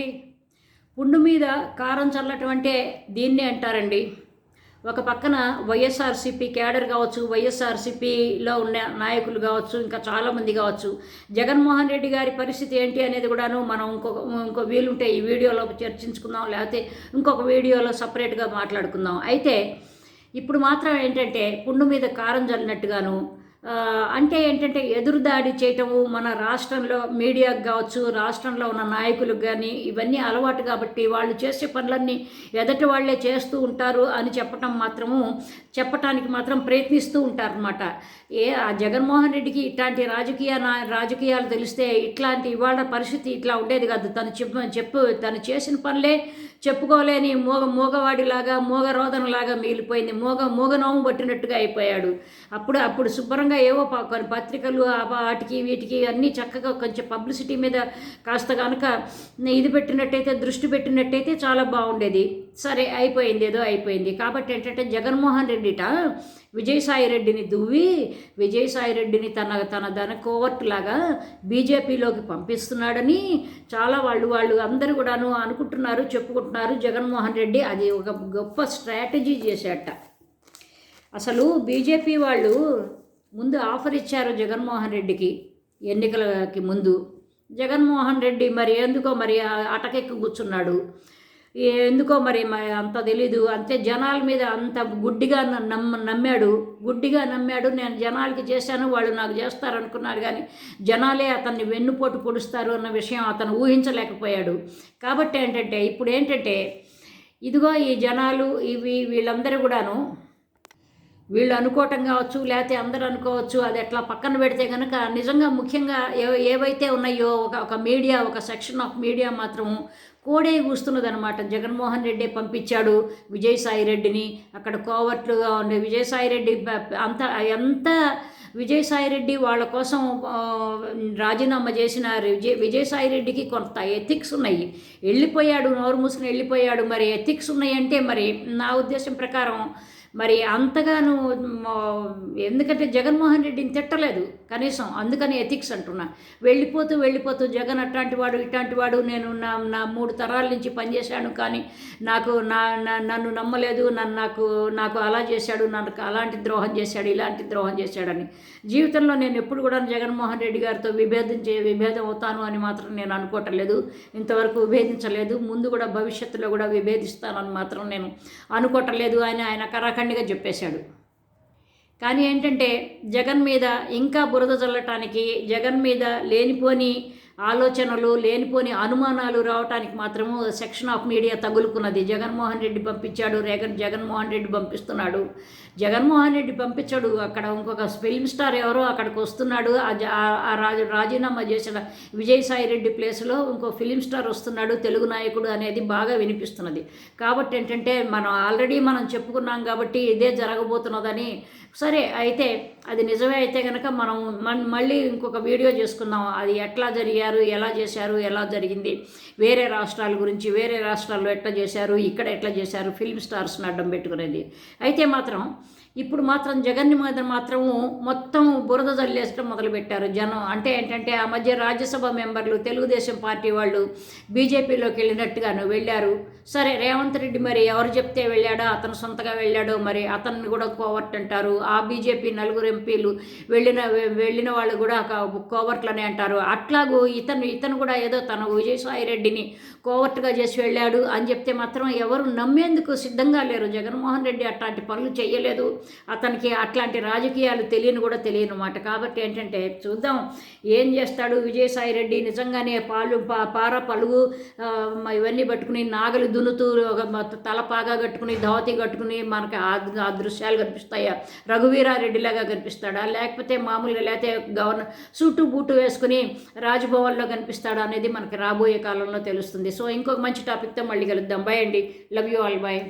అండి పుండు మీద కారం చల్లటం అంటే దీన్నే అంటారండి. ఒక పక్కన వైఎస్ఆర్సీపీ క్యాడర్ కావచ్చు వైఎస్ఆర్సీపీలో ఉన్న నాయకులు కావచ్చు ఇంకా చాలామంది కావచ్చు. జగన్మోహన్ రెడ్డి గారి పరిస్థితి ఏంటి అనేది కూడాను మనం ఇంకొక ఇంకో వీలుంటే ఈ వీడియోలో చర్చించుకుందాం లేకపోతే ఇంకొక వీడియోలో సపరేట్గా మాట్లాడుకుందాం. అయితే ఇప్పుడు మాత్రం ఏంటంటే పుండు మీద కారం చల్లినట్టుగాను అంటే ఏంటంటే ఎదురుదాడి చేయటము మన రాష్ట్రంలో మీడియాకు కావచ్చు రాష్ట్రంలో ఉన్న నాయకులకు కానీ ఇవన్నీ అలవాటు కాబట్టి వాళ్ళు చేసే పనులన్నీ ఎదటి వాళ్ళే చేస్తూ ఉంటారు అని చెప్పటం మాత్రము చెప్పటానికి మాత్రం ప్రయత్నిస్తూ ఉంటారనమాట ఏ ఆ జగన్మోహన్ రెడ్డికి ఇట్లాంటి రాజకీయ రాజకీయాలు తెలిస్తే ఇట్లాంటి ఇవాళ పరిస్థితి ఇట్లా ఉండేది కాదు. తను చెప్పు చెప్పు తను చేసిన పనులే చెప్పుకోలేని మూగ మూగవాడిలాగా మూగ రోదనలాగా మిగిలిపోయింది. మూగ నోము పట్టినట్టుగా అయిపోయాడు. అప్పుడు అప్పుడు శుభ్రంగా ఏవో కొన్ని పత్రికలు వాటికి వీటికి అన్నీ చక్కగా కొంచెం పబ్లిసిటీ మీద కాస్త కనుక ఇది పెట్టినట్టయితే దృష్టి పెట్టినట్టయితే చాలా బాగుండేది. సరే అయిపోయింది ఏదో అయిపోయింది. కాబట్టి ఏంటంటే జగన్మోహన్ రెడ్డిట విజయసాయి రెడ్డిని దువ్వి విజయసాయి రెడ్డిని తన తన ధన కోవర్ట్ లాగా బీజేపీలోకి పంపిస్తున్నాడని చాలా వాళ్ళు వాళ్ళు అందరూ కూడాను అనుకుంటున్నారు చెప్పుకుంటున్నారు జగన్మోహన్ రెడ్డి. అది ఒక గొప్ప స్ట్రాటజీ చేశాట అసలు బీజేపీ వాళ్ళు ముందు ఆఫర్ ఇచ్చారు జగన్మోహన్ రెడ్డికి ఎన్నికలకి ముందు. జగన్మోహన్ రెడ్డి మరి ఎందుకో మరి అటకెక్కి కూర్చున్నాడు. ఎందుకో మరి అంత తెలీదు. అంతే జనాల మీద అంత గుడ్డిగా నమ్మ నమ్మాడు. గుడ్డిగా నమ్మాడు. నేను జనాలకి చేశాను వాళ్ళు నాకు చేస్తారనుకున్నారు కానీ జనాలే అతన్ని వెన్నుపోటు పొడుస్తారు అన్న విషయం అతను ఊహించలేకపోయాడు. కాబట్టి ఏంటంటే ఇప్పుడు ఏంటంటే ఇదిగో ఈ జనాలు ఇవి వీళ్ళందరూ కూడాను వీళ్ళు అనుకోవటం కావచ్చు లేకపోతే అందరూ అనుకోవచ్చు అది ఎట్లా పక్కన పెడితే కనుక నిజంగా ముఖ్యంగా ఏ ఏవైతే ఉన్నాయో ఒక ఒక మీడియా ఒక సెక్షన్ ఆఫ్ మీడియా మాత్రం కోడే కూస్తున్నదనమాట జగన్మోహన్ రెడ్డి పంపించాడు విజయసాయి రెడ్డిని. అక్కడ కోవర్ట్లుగా ఉండే విజయసాయి రెడ్డి అంత ఎంత విజయసాయి రెడ్డి వాళ్ళ కోసం రాజీనామా చేసిన విజయ విజయసాయి రెడ్డికి కొంత ఎథిక్స్ ఉన్నాయి. వెళ్ళిపోయాడు నోరు మూసుకుని వెళ్ళిపోయాడు. మరి ఎథిక్స్ ఉన్నాయంటే మరి నా ఉద్దేశం ప్రకారం మరి అంతగాను ఎందుకంటే జగన్మోహన్ రెడ్డిని తిట్టలేదు కనీసం అందుకని ఎథిక్స్ అంటున్నా. వెళ్ళిపోతూ వెళ్ళిపోతూ జగన్ అట్లాంటి వాడు ఇట్లాంటి వాడు నేను నా నా మూడు తరాల నుంచి పనిచేశాను కానీ నాకు నా నన్ను నమ్మలేదు నన్ను నాకు నాకు అలా చేశాడు నాకు అలాంటి ద్రోహం చేశాడు ఇలాంటి ద్రోహం చేశాడని. జీవితంలో నేను ఎప్పుడు కూడా జగన్మోహన్ రెడ్డి గారితో విభేదం చే విభేదం అవుతాను అని మాత్రం నేను అనుకోవటం లేదు. ఇంతవరకు విభేదించలేదు. ముందు కూడా భవిష్యత్తులో కూడా విభేదిస్తానని మాత్రం నేను అనుకోవటం లేదు ఆయన ఆయన కరాఖండిగా చెప్పేశాడు. కానీ ఏంటంటే జగన్ మీద ఇంకా బురద చల్లటానికి జగన్ మీద లేనిపోని ఆలోచనలు లేనిపోని అనుమానాలు రావటానికి మాత్రము సెక్షన్ ఆఫ్ మీడియా తగులుకున్నది. జగన్మోహన్ రెడ్డి పంపించాడు రేగన్ జగన్మోహన్ రెడ్డి పంపిస్తున్నాడు. జగన్మోహన్ రెడ్డి పంపించాడు అక్కడ ఇంకొక ఫిల్మ్ స్టార్ ఎవరో అక్కడికి వస్తున్నాడు. ఆ రాజు రాజీనామా చేసిన విజయసాయి రెడ్డి ప్లేస్లో ఇంకో ఫిలిం స్టార్ వస్తున్నాడు తెలుగు నాయకుడు అనేది బాగా వినిపిస్తున్నది. కాబట్టి ఏంటంటే మనం ఆల్రెడీ మనం చెప్పుకున్నాం కాబట్టి ఇదే జరగబోతున్నదని. సరే అయితే అది నిజమే అయితే కనుక మనం మళ్ళీ ఇంకొక వీడియో చేసుకుందాం. అది ఎట్లా జరిగారు ఎలా చేశారు ఎలా జరిగింది వేరే రాష్ట్రాల గురించి వేరే రాష్ట్రాల్లో ఎట్లా చేశారు ఇక్కడ ఎట్లా చేశారు ఫిల్మ్ స్టార్స్ని అడ్డం పెట్టుకునేది. అయితే మాత్రం ఇప్పుడు మాత్రం జగన్ మీద మాత్రము మొత్తం బురద జల్లేసడం మొదలుపెట్టారు జనం. అంటే ఏంటంటే ఆ మధ్య రాజ్యసభ మెంబర్లు తెలుగుదేశం పార్టీ వాళ్ళు బీజేపీలోకి వెళ్ళినట్టుగాను వెళ్ళారు. సరే రేవంత్ రెడ్డి మరి ఎవరు చెప్తే వెళ్ళాడో అతను సొంతగా వెళ్ళాడో మరి అతన్ని కూడా కోవర్ట్ అంటారు. ఆ బీజేపీ నలుగురు ఎంపీలు వెళ్ళిన వెళ్ళిన వాళ్ళు కూడా కోవర్ట్లనే అంటారు. అట్లాగూ ఇతను ఇతను కూడా ఏదో తన విజయసాయి రెడ్డిని కోవర్ట్గా చేసి వెళ్ళాడు అని చెప్తే మాత్రం ఎవరు నమ్మేందుకు సిద్ధంగా లేరు. జగన్మోహన్ రెడ్డి అట్లాంటి పనులు చేయలేదు అతనికి అట్లాంటి రాజకీయాలు తెలియని కూడా తెలియని మాట. కాబట్టి ఏంటంటే చూద్దాం ఏం చేస్తాడు విజయసాయి రెడ్డి నిజంగానే పాలు పా- పార పలుగు ఇవన్నీ పట్టుకుని నాగలి దున్నుతూ తలపాగా కట్టుకుని ధోతి కట్టుకుని మనకి ఆ దృశ్యాలు కనిపిస్తాయా? రఘువీరారెడ్డిలాగా కనిపిస్తాడా? లేకపోతే మామూలుగా లేకపోతే గవర్నర్ సూటు బూటు వేసుకుని రాజ్భవన్లో కనిపిస్తాడా అనేది మనకి రాబోయే కాలంలో తెలుస్తుంది. సో ఇంకొక మంచి టాపిక్తో మళ్ళీ కలుద్దాం. బాయ్ అండి. Love you all bye